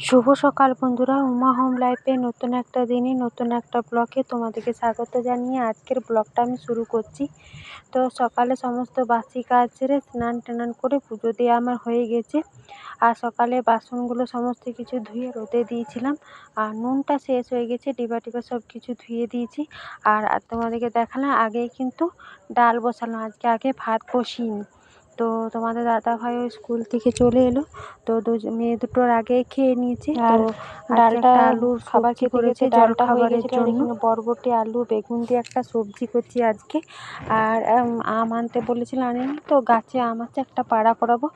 শুভ সকাল বন্ধুরা, উমা হোম লাইফে নতুন একটা দিনে, নতুন একটা ব্লগে তোমাদেরকে স্বাগত জানিয়ে আজকের ব্লগটা আমি শুরু করছি। তো সকালে সমস্ত বাসি কাজ স্নান টান করে পুজো দেওয়া আমার হয়ে গেছে। আর সকালে বাসনগুলো সমস্ত কিছু ধুয়ে রোদে দিয়েছিলাম। আর নুনটা শেষ হয়ে গেছে, ডিবা টিবা সব কিছু ধুয়ে দিয়েছি। আর তোমাদেরকে দেখালাম, আগেই কিন্তু ডাল বসালাম, আজকে আগে ভাত বসিয়ে তো তোমাদের দাদাভাইও স্কুল থেকে চলে এলো। তো মেয়ে দুটোর আগে খেয়ে নিয়েছে। আর ডালটা আলু খাবার কি করেছে ডালটা খাবারের জন্য। বরবটি আলু বেগুন দিয়ে একটা সবজি করছি আজকে। আর আম আনতে বলেছিলাম আনিনি তো গাছে আম আছে একটা পাড়া করাবো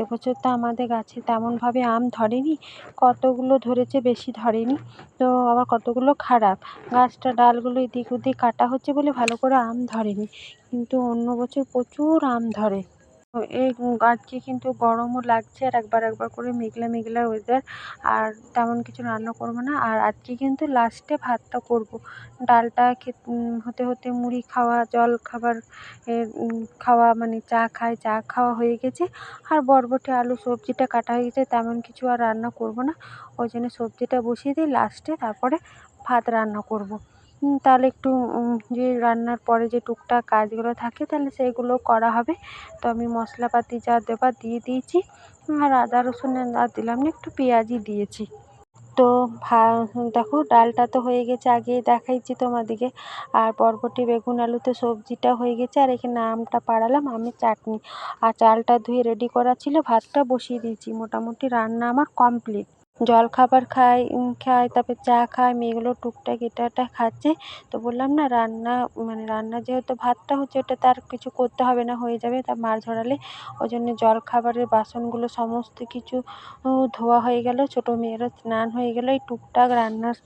এবছর তো আমাদের গাছে তেমনভাবে আম ধরেনি কতগুলো ধরেছে বেশি ধরেনি। তো আবার কতগুলো খারাপ। গাছটা ডালগুলো এদিক ওদিক কাটা হচ্ছে বলে ভালো করে আম ধরেনি। কিন্তু অন্য বছর প্রচুর আম ধরে। এই আজকে কিন্তু গরমও লাগছে আর একবার একবার করে মেঘলা মেঘলা ওয়েদার আর তেমন কিছু রান্না করব না। আর আজকে কিন্তু লাস্টে ভাতটা করব। ডালটা হতে হতে মুড়ি খাওয়া, জল খাবার খাওয়া মানে চা খায় চা খাওয়া হয়ে গেছে। আর বরবটি, আলু, সবজিটা কাটা হয়ে গেছে, তেমন কিছু আর রান্না করব না। ওই জন্য সবজিটা বসিয়ে দিই লাস্টে তারপরে ভাত রান্না করব। তাহলে একটু যে রান্নার পরে যে টুকটাক কাজগুলো থাকে, তাহলে সেইগুলো করা হবে। তো আমি মশলাপাতি যা দেবার দিয়ে দিয়েছি, আর আদা রসুন আর দিলাম না, একটু পেঁয়াজই দিয়েছি। তো ভা, দেখো, ডালটা তো হয়ে গেছে, আগেই দেখাইছি তোমাদেরকে। আর বরবটি, বেগুন আলুতে সবজিটা হয়ে গেছে, আর এখানে আমটা পাড়ালাম, আমি চাটনি। আর চালটা ধুয়ে রেডি করা ছিল, ভাতটা বসিয়ে দিয়েছি। মোটামুটি রান্না আমার কমপ্লিট। জলখাবার খাই খাই, তারপর চা খায় মেয়েগুলো টুকটাক এটা ওটা খাচ্ছে। তো বললাম, না, রান্না মানে রান্না যেহেতু ভাতটা হচ্ছে, ওটা তার কিছু করতে হবে না, হয়ে যাবে তা মাছ ধরালে। ওই জন্য জলখাবারের বাসনগুলো সমস্ত কিছু ধোয়া হয়ে গেল। ছোটো মেয়েরও স্নান হয়ে গেলো। এই টুকটাক রান্নার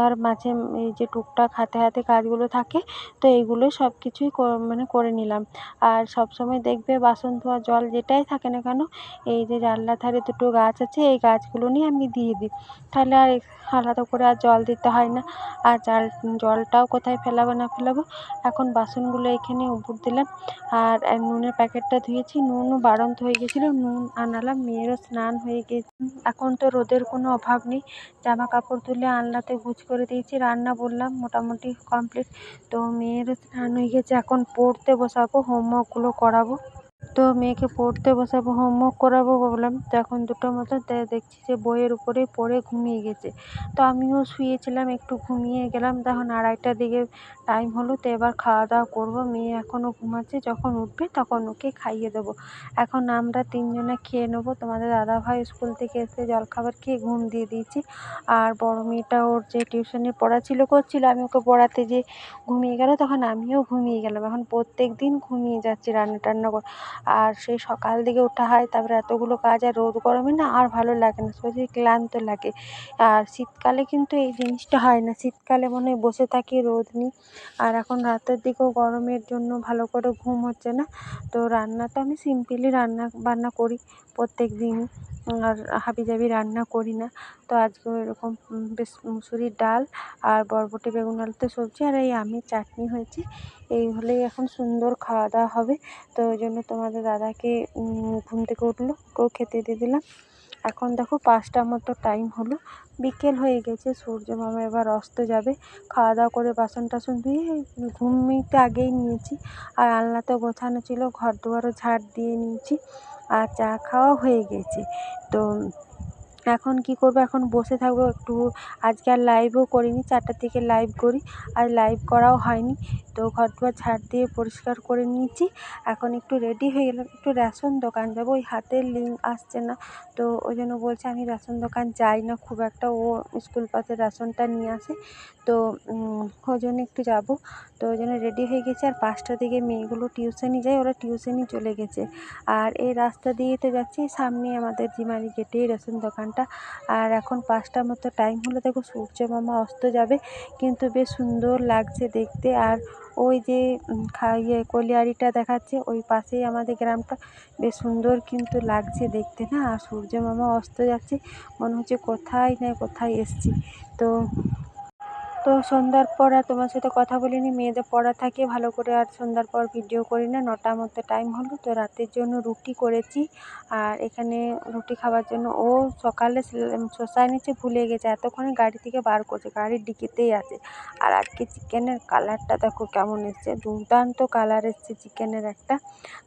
আর মাঝে এই যে টুকটাক হাতে হাতে কাজগুলো থাকে, তো এইগুলো সব কিছুই মানে করে নিলাম। আর সব সময় দেখবে বাসন ধোয়া জল যেটাই থাকে না কেন, এই যে জানলার ধারে দুটো গাছ আছে, এই গাছগুলো নিয়ে আমি দিয়ে দিই। তাহলে আর আলাদা করে আর জল দিতে হয় না। আর জাল, জলটাও কোথায় ফেলাবো না ফেলাবো, এখন বাসনগুলো এখানে উপর দিলাম। আর নুনের প্যাকেটটা ধুয়েছি, নুনও বাড়ন্ত হয়ে গেছিল, নুন আনালাম, মেয়েরও স্নান হয়ে গেছে। এখন তো রোদের কোনো অভাব নেই জামা কাপড় তুলে আলনাতে গুছ করে দিয়েছি, রান্না বললাম মোটামুটি কমপ্লিট। তো মেয়েরও স্নান হয়ে গেছে, এখন পড়তে বসাবো, হোমওয়ার্কগুলো করাবো। তো মেয়েকে পড়তে বসাবো, হোমওয়ার্ক করাবো ভাবলাম। তো এখন দুটো মতো দেখছি যে বইয়ের উপরেই পড়ে ঘুমিয়ে গেছে। তো আমিও শুয়েছিলাম, একটু ঘুমিয়ে গেলাম। তখন আড়াইটার দিকে টাইম হলো, তো এবার খাওয়া দাওয়া করব। মেয়ে এখনও ঘুমাচ্ছে, যখন উঠবে তখন ওকে খাইয়ে দেবো। এখন আমরা তিনজনে খেয়ে নেব। তোমাদের দাদাভাই স্কুল থেকে এসে জলখাবার খেয়ে ঘুম দিয়ে দিয়েছি। আর বড় মেয়েটা ওর যে টিউশনে পড়া ছিল করছিল, আমি ওকে পড়াতে যেয়ে ঘুমিয়ে গেল তখন আমিও ঘুমিয়ে গেলাম। এখন প্রত্যেক দিন ঘুমিয়ে যাচ্ছি রান্না টান্না করে আর সেই সকাল দিকে ওঠা হয়, তারপরে এতগুলো কাজ আর রোদ গরমে না আর ভালো লাগে না শরীর ক্লান্ত লাগে। আর শীতকালে কিন্তু এই জিনিসটা হয় না, শীতকালে মনে হয় বসে থাকি, রোদ নিই। আর এখন রাতের দিকেও গরমের জন্য ভালো করে ঘুম হচ্ছে না। তো রান্না তো আমি সিম্পলি রান্না বান্না করি প্রত্যেক দিনই, আর হাবিজাবি রান্না করি না। তো আজকেও এরকম বেশ মুসুরির ডাল আর বরবটি, বেগুন আলুতে সবজি আর এই আমের চাটনি হয়েছে। এই হলেই এখন সুন্দর খাওয়া দাওয়া হবে। তো ওই জন্য তোমাদের দাদাকে ঘুম থেকে উঠল ওকেও খেতে দিয়ে দিলাম এখন দেখো পাঁচটার মতো টাইম হলো। বিকেল হয়ে গেছে, সূর্য মামা এবার অস্ত যাবে। খাওয়া দাওয়া করে বাসন টাসন ধুয়ে ঘুমিতে আগেই নিয়েছি। আর আলনাতে গোছানো ছিল ঘর দুয়ারও ঝাড় দিয়ে নিয়েছি। আর চা খাওয়া হয়ে গেছে। তো এখন কী করব? এখন বসে থাকব একটু। আজকে আর লাইভও করিনি, চারটার থেকে লাইভ করি। আর লাইভ করাও হয়নি। তো ঘর দুয়ার ঝাড় দিয়ে পরিষ্কার করে নিয়েছি। এখন একটু রেডি হয়ে গেলাম। একটু রেশন দোকান যাব। ওই হাতের লিঙ্ক আসছে না। তো ওই জন্য বলছে আমি রেশন দোকান যাই না খুব একটা। ও স্কুল পাশে রেশনটা নিয়ে আসে। তো ওই জন্য একটু যাব। তো ওই জন্য রেডি হয়ে গেছি। আর পাঁচটা দিকে মেয়েগুলো টিউশনি যায়। ওরা টিউশনি চলে গেছে। আর এই রাস্তা দিয়ে তো যাচ্ছি। সামনে আমাদের জিমারি গেটেই রেশন দোকানটা আর এখন পাঁচটার মতো টাইম হলো, দেখো সূর্য মামা অস্ত যাবে। কিন্তু বেশ সুন্দর লাগছে দেখতে। আর ওই যে ইয়ে কলিয়ারিটা দেখাচ্ছে, ওই পাশেই আমাদের গ্রামটা। বেশ সুন্দর কিন্তু লাগছে দেখতে না? আর সূর্য মামা অস্ত যাচ্ছে, মনে হচ্ছে কোথায় না কোথায় এসছি। তো তো সন্ধ্যার পর আর তোমার সাথে কথা বলিনি, মেয়েদের পড়া থাকে, ভালো করে আর সন্ধ্যার পর ভিডিও করি না নটার মধ্যে টাইম হলো, তো রাতের জন্য রুটি করেছি, আর এখানে রুটি খাওয়ার জন্য ও সকালে শসা এনেছে ভুলে গেছে, এতক্ষণে গাড়ি থেকে বার করছে, গাড়ির ডিকিতেই আছে, আর আজকে চিকেনের কালারটা দেখো কেমন এসছে, দুর্দান্ত কালার এসছে চিকেনের একটা,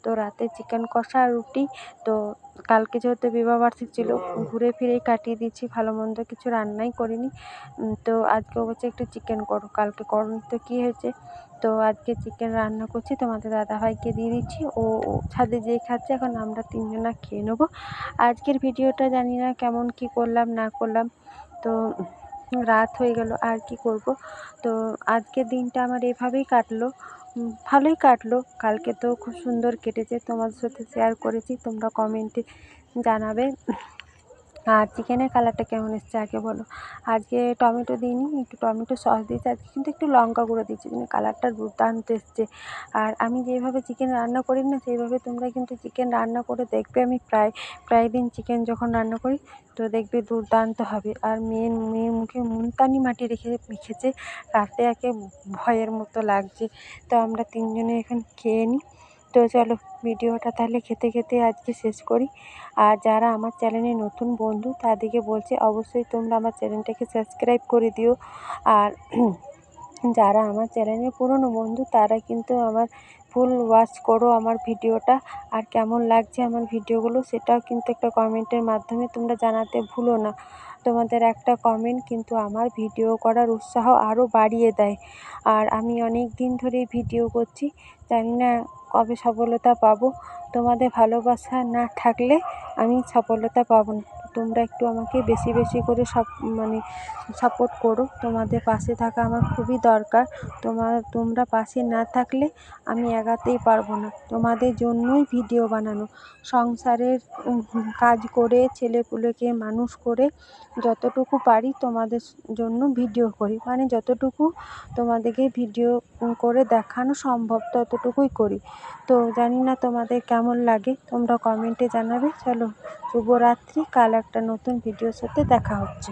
তো রাতে চিকেন কষা রুটি, তো কালকে যেহেতু বিবাহবার্ষিক ছিল, ঘুরে ফিরেই কাটিয়ে দিয়েছি, ভালো মন্দ কিছু রান্নাই করিনি। তো আজকে বলছে একটু চিকেন করো। কালকে করনি তো কী হয়েছে? তো আজকে চিকেন রান্না করছি, তোমাদের দাদাভাইকে দিয়ে দিচ্ছি। ও ছাদে যেয়ে খাচ্ছে, এখন আমরা তিনজনা খেয়ে নেব। আজকের ভিডিওটা জানি না কেমন কি করলাম, না করলাম। তো রাত হয়ে গেল, আর কি করব? তো আজকের দিনটা আমার এভাবেই কাটলো। ভালোই কাটলো। কালকে তো খুব সুন্দর কেটেছে। তোমাদের সাথে শেয়ার করেছি। তোমরা কমেন্টে জানাবে। আর চিকেনের কালারটা কেমন এসছে আগে বলো। আজকে টমেটো দিইনি, একটু টমেটো সস দিয়েছি, আজকে কিন্তু একটু লঙ্কা গুঁড়ো দিয়েছি, কিন্তু কালারটা দুর্দান্ত এসছে। আর আমি যেভাবে চিকেন রান্না করি না, সেইভাবে তোমরা কিন্তু চিকেন রান্না করে দেখবে, আমি প্রায় প্রায় দিন চিকেন যখন রান্না করি, তো দেখবে দুর্দান্ত হবে। আর মেয়ের মেয়ের মুখে মুলতানি মাটি রেখে, রেখেছে, রাতে একে ভয়ের মতো লাগছে। তো আমরা তিনজনে এখন খেয়ে নিই। তো চলো ভিডিওটা তাহলে খেতে খেতে আজকে শেষ করি। আর যারা আমার চ্যানেলে নতুন বন্ধু, তাদেরকে বলছি অবশ্যই তোমরা আমার চ্যানেলটাকে সাবস্ক্রাইব করে দিও। আর যারা আমার চ্যানেলের পুরনো বন্ধু, তারা কিন্তু আমার ফুল ওয়াচ করো আমার ভিডিওটা। আর কেমন লাগছে আমার ভিডিওগুলো, সেটাও কিন্তু একটা কমেন্টের মাধ্যমে তোমরা জানাতে ভুলো না। তোমাদের একটা কমেন্ট কিন্তু আমার ভিডিও করার উৎসাহ আরও বাড়িয়ে দেয়। আর আমি অনেক দিন ধরেই ভিডিও করছি। জানি না কবে সফলতা পাবো? তোমাদের ভালোবাসা না থাকলে আমি সফলতা পাবো না। তোমরা একটু আমাকে বেশি বেশি করে সব মানে সাপোর্ট করো। তোমাদের পাশে থাকা আমার খুবই দরকার। তোমার তোমরা পাশে না থাকলে আমি এগাতেই পারব না। তোমাদের জন্যই ভিডিও বানানো। সংসারের কাজ করে, ছেলেপুলেকে মানুষ করে যতটুকু পারি তোমাদের জন্য ভিডিও করি। মানে যতটুকু তোমাদেরকে ভিডিও করে দেখানো সম্ভব, ততটুকুই করি। তো জানি না তোমাদের কেমন লাগে, তোমরা কমেন্টে জানাবে। চলো, শুভরাত্রি, কাল একটা নতুন ভিডিওর সাথে দেখা হচ্ছে।